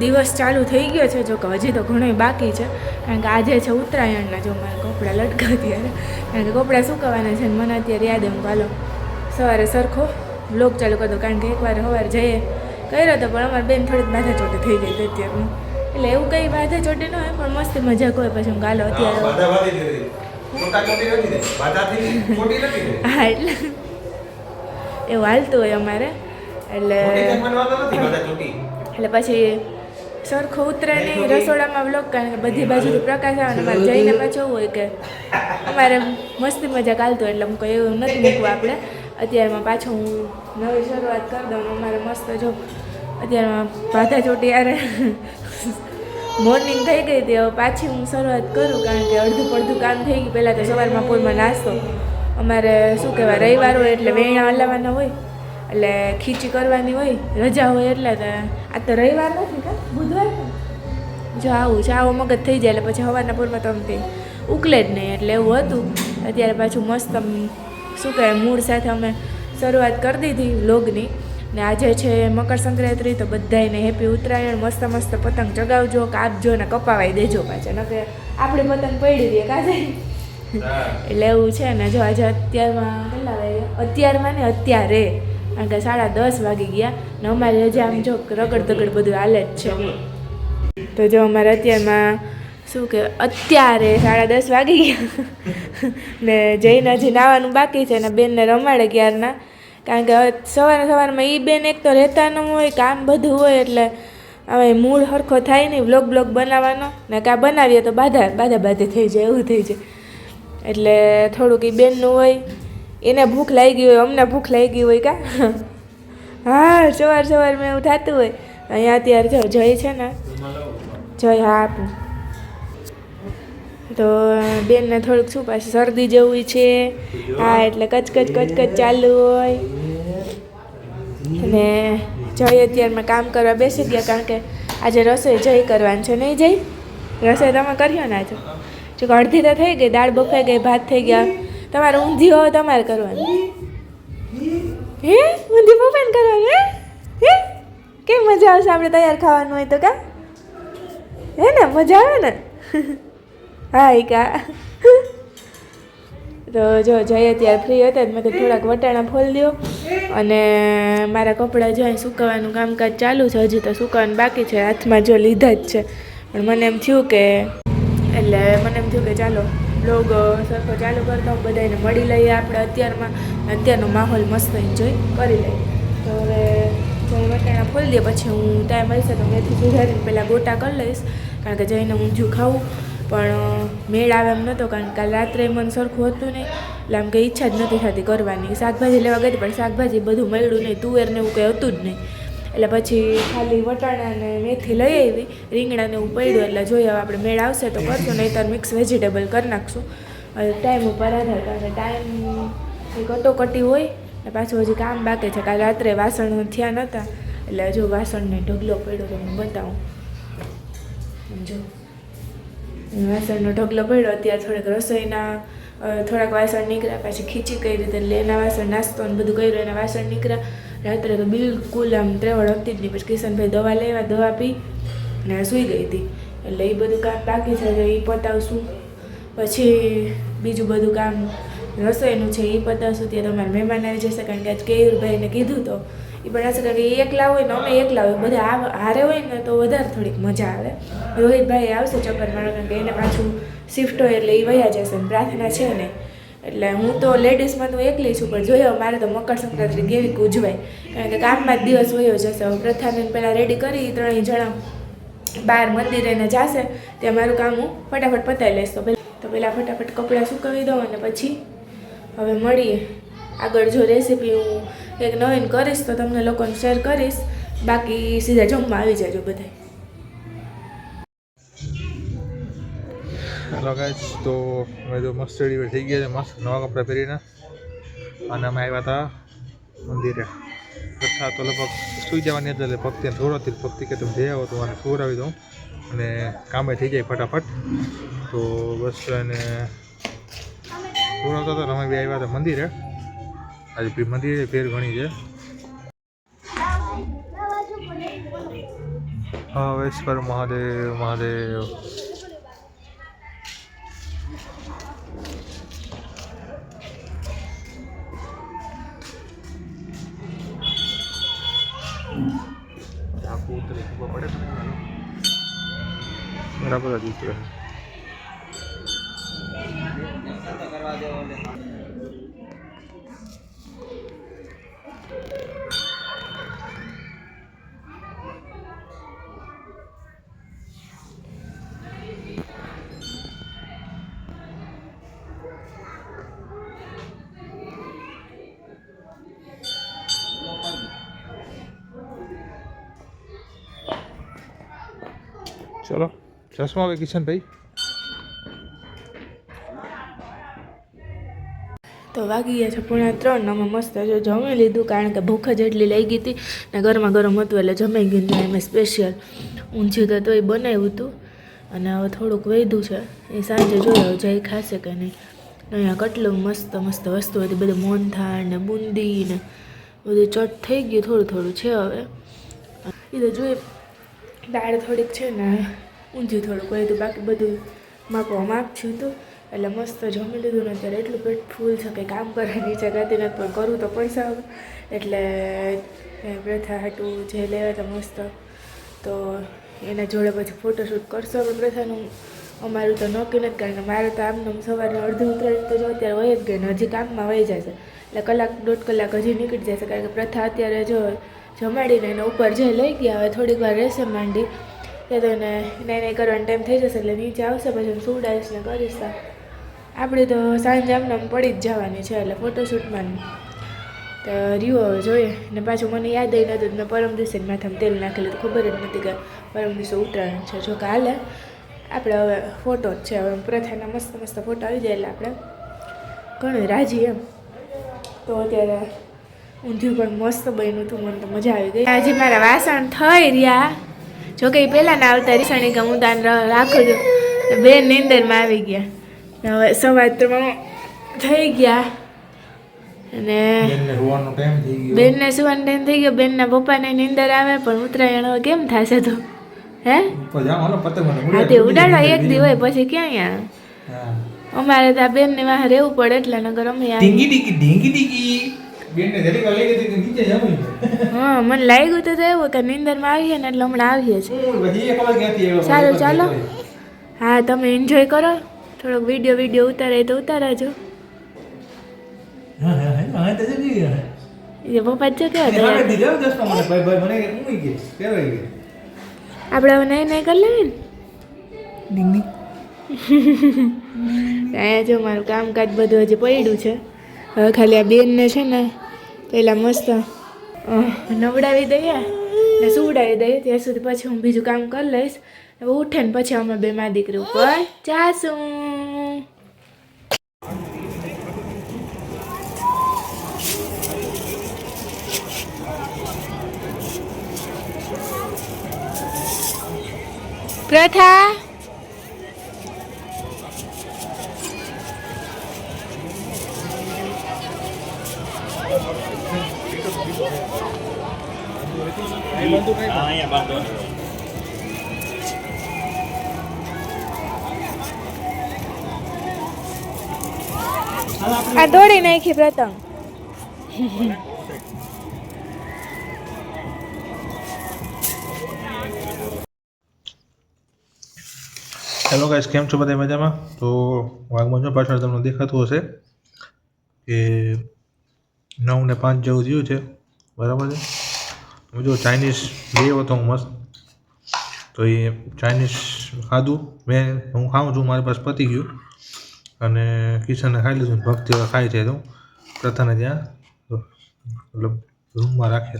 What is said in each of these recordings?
દિવસ ચાલુ થઈ ગયો છે જો કે હજી તો ઘણોય બાકી છે. કારણ કે આજે છે ઉત્તરાયણના જો મારા કપડાં લટકા ત્યારે. કારણ કે કપડાં સુકવવાના છે ને મને અત્યારે યાદ એમ પાલો સવારે સરખો બ્લોગ ચાલુ કરતો કારણ કે એકવાર સવારે જઈએ. કર્યો હતો પણ અમારે બેન થોડીક માથા ચોટી થઈ ગઈ હતી અત્યારે. એટલે એવું કંઈ માથા ચોટી ન હોય પણ મસ્ત મજાક હોય પછી હું ગાલો અત્યારે. હા એટલે એવું હાલતું હોય અમારે. એટલે બાધા. એટલે પછી સરખો ઉતરે નહીં રસોડામાં વ્લોગ કારણ કે બધી બાજુથી પ્રકાશ આવે ને મારે જઈને પાછું એવું હોય કે અમારે મસ્તી મજા ચાલતું એટલે હું કોઈ એવું નથી મૂકવું આપણે. અત્યારમાં પાછું હું નવી શરૂઆત કરી દઉં અમારે મસ્ત જો અત્યારમાં બાધા ચોટી યારે મોર્નિંગ થઈ ગઈ હતી હવે પાછી હું શરૂઆત કરું કારણ કે અડધું પડધું કામ થઈ ગયું. પહેલાં તો સવારમાં પોરમાં નાસ્તો. અમારે શું કહેવાય રવિવાર હોય એટલે વેણા હલાવવાના હોય. એટલે ખીચી કરવાની હોય રજા હોય એટલે તો આ તો રવિવાર નથી કા? બુધવાર? જો આવું છે આવો મગજ થઈ જાય એટલે પછી હવાના પૂરમાં તો આમ ઉકલે જ નહીં. એટલે એવું હતું. અત્યારે પાછું મસ્ત શું કહેવાય મૂળ સાથે અમે શરૂઆત કરી દીધી વ્લોગની. ને આજે છે મકર સંક્રાંતિ તો બધાયને હેપી ઉત્તરાયણ. મસ્ત મસ્ત પતંગ ચગાવજો કાપજો ને કપાવાય દેજો પાછા. નકે આપણે પતંગ પડી દઈએ કાજે એટલે એવું છે ને જો આજે અત્યારમાં કેટલા વાગે? અત્યારમાં ને અત્યારે. કારણ કે સાડા દસ વાગી ગયા ને અમારે હજી આમ જો રગડ તગડ બધું હાલે જ છે. તો જો અમારે અત્યારમાં શું કે અત્યારે સાડા દસ વાગી ગયા. ને જઈને હજી નાવાનું બાકી છે ને બેનને રમાડે ક્યારના. કારણ કે સવારે સવારમાં એ બેન એક તો રહેતા ન હોય, કામ બધું હોય એટલે હવે મૂળ સરખો થાય નહીં બ્લોગ બ્લોગ બનાવવાનો. ને કાં બનાવીએ તો બાધા બાધા બાધે થઈ જાય, એવું થઈ જાય. એટલે થોડુંક એ બેનનું હોય એને ભૂખ લાગી હોય, અમને ભૂખ લાગી હોય કા? હા સવાર સવારમાં એવું થતું હોય. અહીંયા અત્યારે જો, જય છે ને? જય, હા, આપું. તો, બેનને થોડુંક શું પાછું શરદી જેવું છે. હા, એટલે કચકચ કચકચ ચાલુ હોય. અને જય અત્યારમાં કામ કરવા બેસી ગયા, કારણ કે આજે રસોઈ જય કરવાની છે. નહીં જય? રસોઈ તમે કર્યો ને આજે? જો અડધી તો થઈ ગઈ, દાળ બફાઈ ગઈ, ભાત થઈ ગયા. તમારે ઊંધી હોય તમારે કરવાની. હે? ઊંધી પપ્પાને કરવાની, હે? કેમ મજા આવશે આપણે તૈયાર ખાવાનું હોય તો કા? હે ને? મજા આવે ને? હા એ કા. તો જો જઈએ ત્યારે ફ્રી હતા મેં તો થોડાક વટાણા ફોલ દો અને મારા કપડાં જાય સુકાવાનું કામકાજ ચાલુ છે. હજી તો સુકાવાનું બાકી છે. હાથમાં જો લીધા જ છે. પણ મને એમ થયું કે એટલે મને એમ થયું કે ચાલો બ્લોગ સરખો ચાલુ કરતા હું બધાને મળી લઈએ આપણે અત્યારમાં. અત્યારનો માહોલ મસ્ત એન્જોય કરી લઈએ. તો હવે હું વટાણા ફોલી દે, પછી હું ટાઈમ હશે તો મેથી સુધારીને પહેલાં ગોટા કરી લઈશ. કારણ કે જઈને ઊંધું ખાવું. પણ મેળ આવે એમ નહોતો કારણ કે કાલ રાત્રે મને સરખું હતું નહીં. એટલે આમ કંઈ ઈચ્છા જ નથી થતી કરવાની. શાકભાજી લેવા ગઈ પણ શાકભાજી બધું મળ્યું નહીં. તુવેર ને એવું કંઈ હતું જ નહીં. એટલે પછી ખાલી વટાણા ને મેથી લઈ આવી રીંગણાને એવું પડ્યું એટલે જોઈએ હવે આપણે મેળ આવશે તો કરશું નહીં તો મિક્સ વેજીટેબલ કરી નાખશું. હવે ટાઈમ ઉપર આધાર કારણ ટાઈમ કટોકટી હોય, ને પાછું હજી કામ બાકી છે. કાલે રાત્રે વાસણ થયા નહોતા એટલે હજુ વાસણને ઢગલો પડ્યો તો હું બતાવું. જો. વાસણનો ઢગલો પડ્યો, અત્યારે થોડેક રસોઈના થોડાક વાસણ નીકળ્યા, પછી ખીચી કઈ રીતે એટલે એના વાસણ, નાસ્તો ને બધું કર્યું, એના વાસણ નીકળ્યા. રાત્રે તો બિલકુલ આમ ત્રેવડ હતી જ નહીં પછી કિશનભાઈ દવા લેવા દવા પી ને સૂઈ ગઈ હતી એટલે એ બધું કામ બાકી છે તો એ પતાવશું પછી બીજું બધું કામ રસોઈનું છે એ પતાવશું ત્યાં તમારા મહેમાન આવી જશે કારણ કે આજ કેયુરભાઈને કીધું તો એ પણ હશે કારણ કે એ એકલા હોય ને અમે એકલા હોય બધા હારે હોય ને તો વધારે થોડીક મજા આવે રોહિતભાઈ આવશે ચક્કર મારો કારણ કે એને પાછું શિફ્ટ હોય એટલે એ વયા જશે પ્રાર્થના છે ને એટલે હું તો લેડીઝમાં તો એકલી છું, પણ જોયો, મારે તો મકર સંક્રાંતિ કેવી ઉજવાય કારણ કે કામમાં જ દિવસ વયો જશે. હવે પ્રથાને પહેલાં રેડી કરી ત્રણેય જણા બહાર મંદિરે ને જશે. ત્યાં મારું કામ હું ફટાફટ પતાવી લઈશ. તો તો પહેલાં ફટાફટ કપડાં સુકવી દઉં અને પછી હવે મળીએ. આગળ જો રેસીપી હું એક નવીન કરીશ, તો તમને લોકોને શેર કરીશ. બાકી સીધા જમવા આવી જજો બધા હેલો ગાઈસ તો અમે તો મસ્ત રેડી થઈ ગયા છે, મસ્ત નવા કપડાં પહેરીને. અને અમે આવ્યા હતા મંદિરે. કથા તો લગભગ સુઈ જવાની હતી, એટલે ભક્તિ ધોરાતી ભક્તિ કે તમે જઈ આવો તો મને આવી દઉં. અને કામે થઈ જાય ફટાફટ. તો બસ એને દોડાવતા હતા અમે બી આવ્યા હતા મંદિરે. આજે મંદિરે ફેર ઘણી છે. હા, વૈશ્વર મહાદેવ મહાદેવ. બરાબર જ ઉતરે. ચલો ચશ્મા હવે કિશનભાઈ તો વાગી ગયા છે પૂણા ત્રણ, અમે મસ્ત જો જમી લીધું કારણ કે ભૂખ જ એટલી લઈ ગઈ હતી ને ગરમા ગરમ હતું એટલે જમી ગયું ને સ્પેશિયલ ઊંચી તો તોય બનાવ્યું હતું અને હવે થોડુંક વધ્યું છે. એ સાંજે જોયો જઈ ખાશે કે નહીં. અહીંયા કેટલું મસ્ત મસ્ત વસ્તુ હતી, બધું મોહનથાળ ને બુંદી ને બધું ચટ થઈ ગયું થોડું થોડું છે હવે. એ તો જોઈએ દાળ થોડીક છે ને ઊંધિયું થોડુંક વધ્યું બાકી બધું માપો માપ છું હતું. એટલે મસ્ત જમી લીધું ને અત્યારે એટલું પેટ ફૂલ છે કે કામ કરવાની ઈચ્છા કરતી નથી પણ કરું તો પૈસા આવે. એટલે પ્રથા હાટું જે લેવા તો મસ્ત. તો એના જોડે પછી ફોટોશૂટ કરશો પણ પ્રથાનું. અમારું તો નક્કી નથી કારણ કે મારે તો આમ સવારે અડધું ઉતરાય તો જો અત્યારે હોય જ ગઈ હજી કામમાં વહી જશે એટલે કલાક દોઢ કલાક હજી નીકળી જશે કારણ કે પ્રથા અત્યારે જો જમાડીને એને ઉપર જે લઈ ગયા હવે થોડીક વાર રહેશે માંડી. ત્યાં તો એને નાઈ નાઈ કરવાનો ટાઈમ થઈ જશે એટલે નીચે આવશે, પછી હું સુવડાવીશ ને કરીશ આપણે તો સાંજે આમને આમ પડી જ જવાની છે એટલે ફોટોશૂટમાં તો રહ્યું હવે જોઈએ. ને પાછું મને યાદ આવી નહોતું મેં પરમ દિવસે માથામાં તેલ નાખેલું તો ખબર જ નથી કે પરમ દિવસે ઉત્તરાયણ છે. જો કે હાલે, આપણે હવે ફોટો જ છે. હવે પ્રથાના મસ્ત મસ્ત ફોટો આવી જાય એટલે આપણે ઘણું રાજી એમ. તો અત્યારે ઊંધિયું પણ મસ્ત બન્યું હતું, મને તો મજા આવી ગઈ. આજે મારા વાસણ થઈ રહ્યા. જો એ પહેલાંના આવતા રીસાણી હું તાન રાખું છું. બે નીંદરમાં આવી ગયા. હવે સવાર ત્રણ થઈ ગયા. અને બેનને રોવાનો થઈ ગયો. સુવાનો ટાઈમ થઈ ગયો. બેનના પપ્પાને નીંદર આવે પણ ઉત્તરાયણ હવે કેમ થશે તો? હે? તે ઉડાડવા એક દી હોય પછી ક્યાં અમારે ત્યાં બેનને વાહ રહેવું પડે એટલે નગર અમે ઢીંગી ઢીંગી ઢીંગી ડીંગી હા મને લાગ્યું તો તો એવું કે નિંદરમાં આવીએ ને એટલે હમણાં આવીએ છીએ. સારું ચાલો. હા તમે એન્જોય કરો. થોડોક વીડિયો વીડિયો ઉતારે તો ઉતારાજો. એ પપ્પા જો કેવા હા તૈયાર દીધા દસમાં મને. ભાઈ ભાઈ મને ઊંઘી ગઈ ફેરવાઈ ગઈ. આપણે હવે નહીં નહીં કરી લેવી ને? અહીંયા જો મારું કામકાજ બધું હજી પડ્યું છે. હવે ખાલી આ બેનને છે ને પહેલાં મસ્ત નવડાવી દઈએ ને સુવડાવી દઈએ. ત્યાં સુધી પછી હું બીજું કામ કરી લઈશ. હવે ઉઠે ને પછી અમે બે માં દીકરી ઉપર જાશું. પ્રથા આ દોડી નાખી પ્રથમ. હેલો ગાઈસ કેમ છો બધા મજામાં? તો વાઘમંજો પાછળ તમને દેખાતું હશે કે નવ ને પાંચ જેવું થયું છે. બરાબર છે? હું જો ચાઇનીઝ લેવો હતો હું મસ્ત. તો એ ચાઇનીઝ ખાધું. મેં હું ખાઉં છું, મારી પાસે પતી ગયું. અને કિશનને ખાઈ લીધું ભક્તિ ખાય છે તો. પ્રથાને ત્યાં મતલબ રૂમમાં રાખે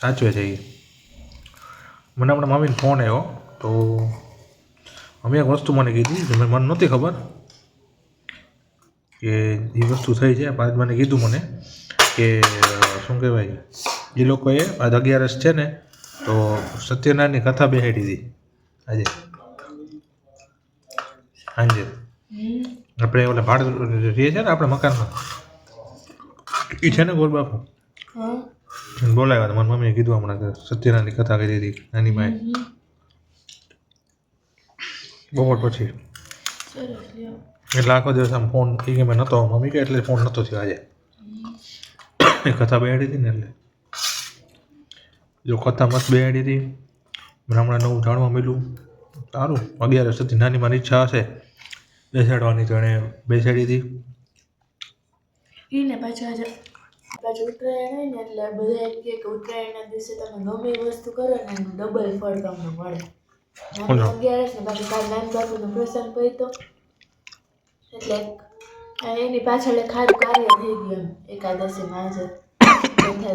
સાચવે છે એ. મને હમણાં મમ્મીને ફોન આવ્યો તો અમે એક વસ્તુ મને કીધી, જે મને નહોતી ખબર, કે એ વસ્તુ થઈ છે. પાંચ મને કીધું મને કે, શું કહેવાય? એ લોકોએ આજ અગિયારસ છે ને તો સત્યનારાયણની કથા બેસાડી હતી. આજે. સાંજે આપણે ઓલા ભાડ રહીએ છીએ ને આપણે મકાનમાં? એ છે ને ગોરબાપુ બોલાવ્યા હતા. મારી મમ્મીએ કીધું હમણાં સત્યનારાયણની કથા કરી હતી નાની માએ બપોર પછી. એટલે આખો દિવસ આમ ફોન કે મેં નહોતો મમ્મી કે એટલે ફોન નહોતો થયો આજે. એ કથા બેહાડી હતી ને એટલે. જો કથા મસ્ત બેહાડી હતી મને હમણાં નવું જાણવા મળ્યું. સારું અગિયાર સુધી નાની મારી ઈચ્છા હશે બેસાડવાની તો એણે બેસાડી હતી. એને પાછા પાછું ઉત્તરાયણ હોય ને એટલે બધા એમ કે ઉત્તરાયણના દિવસે તમે ગમે વસ્તુ કરો ને એનું ડબલ ફળ તમને મળે. અગિયારસ ને પાછું કાલ નાન બાપુનો પ્રસંગ પહોંચ્યો એટલે એની પાછળ ખાલી કાર્ય થઈ ગયું એકાદશીમાં કે આપણે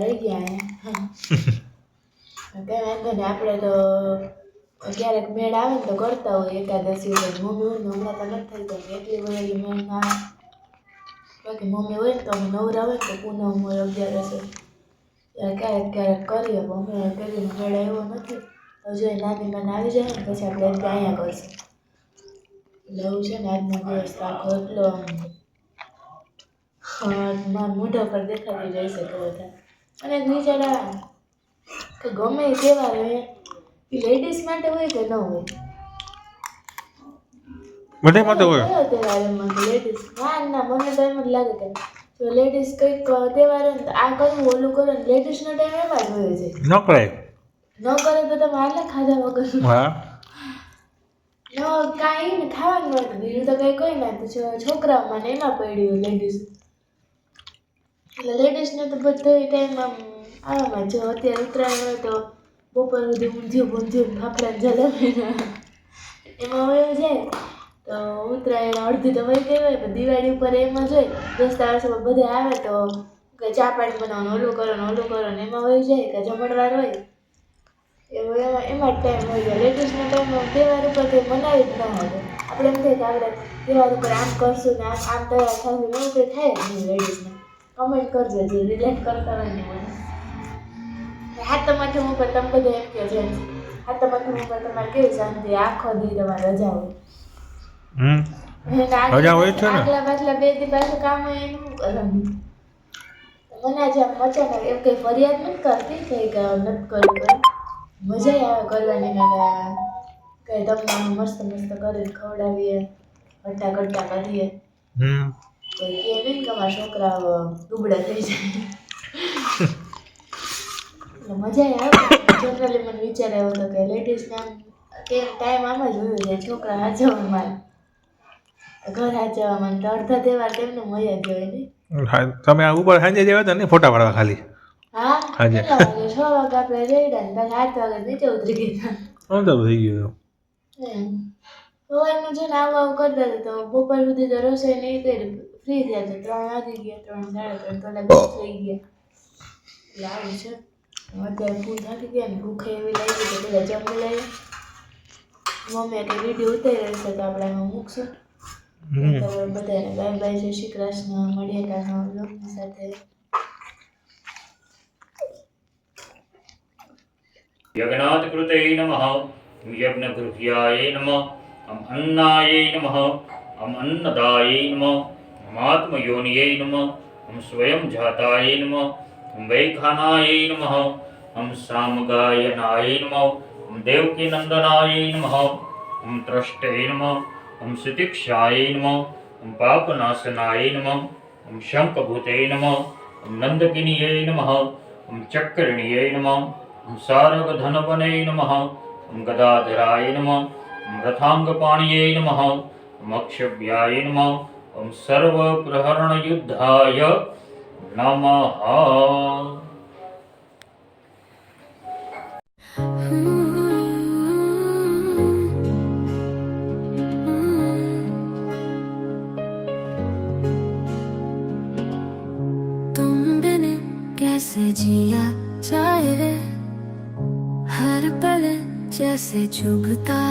રહી ગયા કઈ વાંધો નહીં, આપણે તો ક્યારેક મેળ આવે ને તો કરતા હોય એકાદશી હોય મમ્મી હોય ને હમણાં તો થઈ તો એટલી વહેલી મેળ ના આવે. મમ્મી હોય ને તો અમે નવરા હોય ને તો પૂનમ હોય, અગિયારસ હોય. ક્યારેક ક્યારેક કરીએ, પણ અમે મેળ આવ્યો નથી. તો જો એ નાની મને આવી જાય ને, પછી આપણે અહીંયા કરશું. એવું છે ને આજનો દિવસ આખો એટલો મોઢા પર દેખાતી જઈ તો બધા. અને એક કે ગમે એ તહેવાર હોય એ લેડીઝ માટે હોય કે ન હોય? બધા માટે હોય. કયો તહેવાર એમાં લેડીઝ ના ના મને તો એમ જ લાગે કે જો લેડીઝ કંઈક તહેવાર હોય ને તો આ કરવું ઓલું કરો ને લેડીઝનો ટાઈમ એમાં જ હોય છે. ન કરાય. ન કરે તો તમે આટલા ખાધા વગર? હા. ન કાંઈ ને ખાવાનું હોય બીજું તો કંઈ કોઈ ના તો છો- છોકરાઓમાં ને એમાં પડ્યું લેડીઝ એટલે લેડીઝને તો બધો ટાઈમ આમ આવામાં જો અત્યારે ઉત્તરાયણ હોય તો બપોર સુધી ઊંધિયું બૂંધિયું ફાફડા જલેબી એમાં વયું જાય તો ઉત્તરાયણ અડધી તો વહી ગઈ હોય, પણ દિવાળી ઉપર એમાં જોઈ દસ દિવસમાં બધા આવે તો કે ચા પાણી બનાવવાનું, ઓલું કરો ને ઓલું કરો ને એમાં વયું જાય કે જમણવાર હોય. એવું એમાં એમાં જ ટાઈમ હોય જાય. લેડીઝનો ટાઈમ તહેવાર ઉપર કંઈ મનાવી જ ન હોય. આપણે એમ થાય કે આપણે તહેવાર ઉપર આમ કરશું ને આમ આમ તૈયાર થશું એવું કંઈ થાય જ નહીં લેડીઝને કમેન્ટ કરજો જે રિલેટ કરતા હોય ને મને હાથમાંથી ઉપર તમે બધા એમ કહો જેમ હાથમાંથી ઉપર તમારે કેવી શાંતિ આખો દી તમારે રજા હોય. રજા હોય છે ને. આગલા પાછલા બે દી પાછું કામ હોય એનું કરવાનું મને આજે આમ અચાનક એમ કંઈ ફરિયાદ નથી કરતી કંઈ કે નથી કરવું મજા આવે કરવાની મેં કંઈ તમને મસ્ત મસ્ત કરીને ખવડાવીએ ઘટા ઘટા કરીએ કોઈ કહે નહીં કે અમારા છોકરાઓ દુબળા થઈ જાય. એટલે મજા આવે. જનરલી મને વિચાર આવ્યો હતો કે લેડીઝને આમ કેમ ટાઈમ આમ જ હોય છે છોકરા હાચવવામાં ઘર હાચવવામાં તો અડધા તહેવાર તેમને મજા જ હોય હા, તમે આ ઉપર સાંજે જેવા હતા ને ફોટા પાડવા ખાલી. હા હાજે. છ વાગે આપણે રેડા ને પાછા આઠ વાગે નીચે ઉતરી ગયા. અંધારું થઈ ગયું. સવારનું છે ને આવું આવું કરતા હતા તો બપોર સુધી તો રસોઈ નહીં કરી ફ્રી થયા તો ત્રણ વાગી ગયા ત્રણ સાડા ત્રણ કલાક થઈ ગયા. એટલે આવી છે. અત્યારે ફૂલ થાકી ગયા ને ભૂખે એવી લાગી તો બધા જમી લઈએ મમ્મી કે વીડિયો ઉતારી રહેશે તો આપણે એમાં મૂકશું. તો બધાને બાય બાય જય શ્રી કૃષ્ણ. મળીએ કાલના સાથે. યજ્ઞાત કૃતે નમઃ. યજ્ઞ ગૃહ્યાય નમઃ. અમ અન્નાય નમઃ. અમ અન્નદાય નમઃ. अमात्मयोनियै नमः अम स्वयं जाताय नमः अम वैखानाय नमः अम सामगायनाय नमः अम देवकीनन्दनाय नमः अम त्रष्टे नमः अम सुतिक्षाय नमः अम पापनाशनाय नमः अम शङ्खभूते नमः अम नन्दकिनीयै नमः अम चक्रणीयै नमः ॐ सारगधनवने नमः ॐ गदाधराय नमः ॐ रथाङ्गपाणिये नमः ॐ अक्षव्याय नमः ओम सर्व प्रहरण युद्धाय नमः कैसे जिया जाए हर पल जैसे चुगता